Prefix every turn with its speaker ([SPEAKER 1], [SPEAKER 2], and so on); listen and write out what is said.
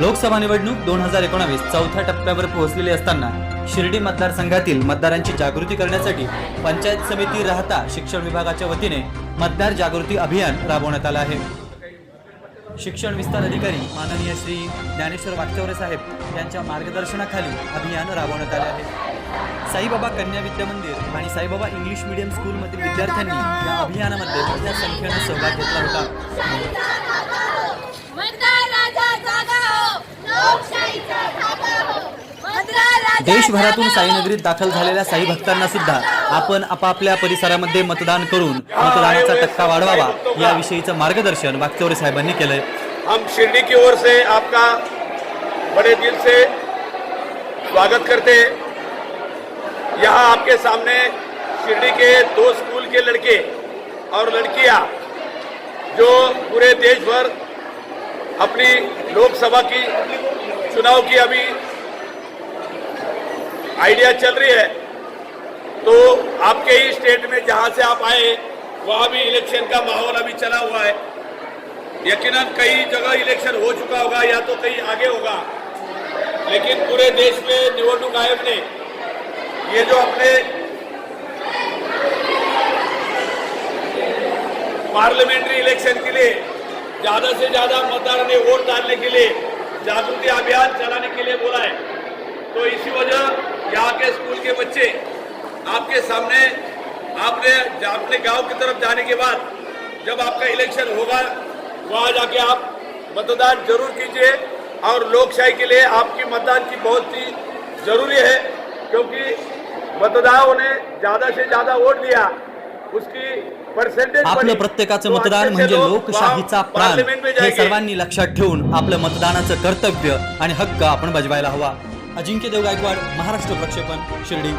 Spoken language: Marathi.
[SPEAKER 1] लोकसभा निवडणूक दोन हजार एकोणावीस चौथ्या टप्प्यावर पोहोचलेली असताना शिर्डी मतदारसंघातील मतदारांची जागृती करण्यासाठी पंचायत समिती राहता शिक्षण विभागाच्या वतीने मतदार जागृती अभियान राबवण्यात आलं आहे. शिक्षण विस्तार अधिकारी माननीय श्री ज्ञानेश्वर वागचौरे साहेब यांच्या मार्गदर्शनाखाली अभियान राबवण्यात आले आहे. साईबाबा कन्या विद्या मंदिर आणि साईबाबा इंग्लिश मीडियम स्कूलमधील विद्यार्थ्यांनी या अभियानामध्ये मोठ्या संख्येनं सहभाग घेतला होता
[SPEAKER 2] मतदार राजा जागा हो लोकशाहीचा धागा हो मतदार राजा
[SPEAKER 1] देशभरातून. साईनगरीत दाखल झालेल्या साई भक्तांना सुद्धा आपण आपापल्या परिसरामध्ये मतदान करून मतदानाचा टक्का वाढवावा याविषयीचं मार्गदर्शन वागचौरे साहेबांनी केलंय
[SPEAKER 3] हम शिरडी की ओर से आपका बड़े दिल से स्वागत करते हैं यहाँ आपके सामने शिरडी के दो स्कूल के लड़के और लड़कियाँ जो पूरे देश भर अपनी लोकसभा की चुनाव की अभी आइडिया चल रही है। तो आपके ही स्टेट में जहाँ से आप आए, वहाँ भी इलेक्शन का माहौल अभी चला हुआ है। यकीनन कई जगह इलेक्शन हो चुका होगा, या तो कहीं आगे होगा। लेकिन पूरे देश में निवडणूक आयोग ने ये जो अपने पार्लियामेंट्री इलेक्शन के लिए ज़्यादा से ज़्यादा मतदार ने वोट डालने के लिए जागृति अभियान चलाने के लिए बोला है। तो इसी वजह यहाँ के स्कूल के बच्चे आपके सामने आपने अपने गांव की तरफ जाने के बाद जब आपका इलेक्शन होगा वहां जाके आप मतदान जरूर कीजिए और लोकशाही के लिए आपकी मतदान की बहुत ही जरूरी है क्योंकि मतदाताओं ने ज्यादा से ज्यादा वोट दिया उसकी परसेंटेज
[SPEAKER 1] आपलं प्रत्येकाचं मतदान म्हणजे लोकशाहीचा प्राण हे सर्वांनी लक्षात ठेवून आपलं मतदानाचं कर्तव्य आणि हक्क आपण बजवायला हवा. अजिंक्य देव गायकवाड महाराष्ट्र प्रक्षेपण शिर्डी.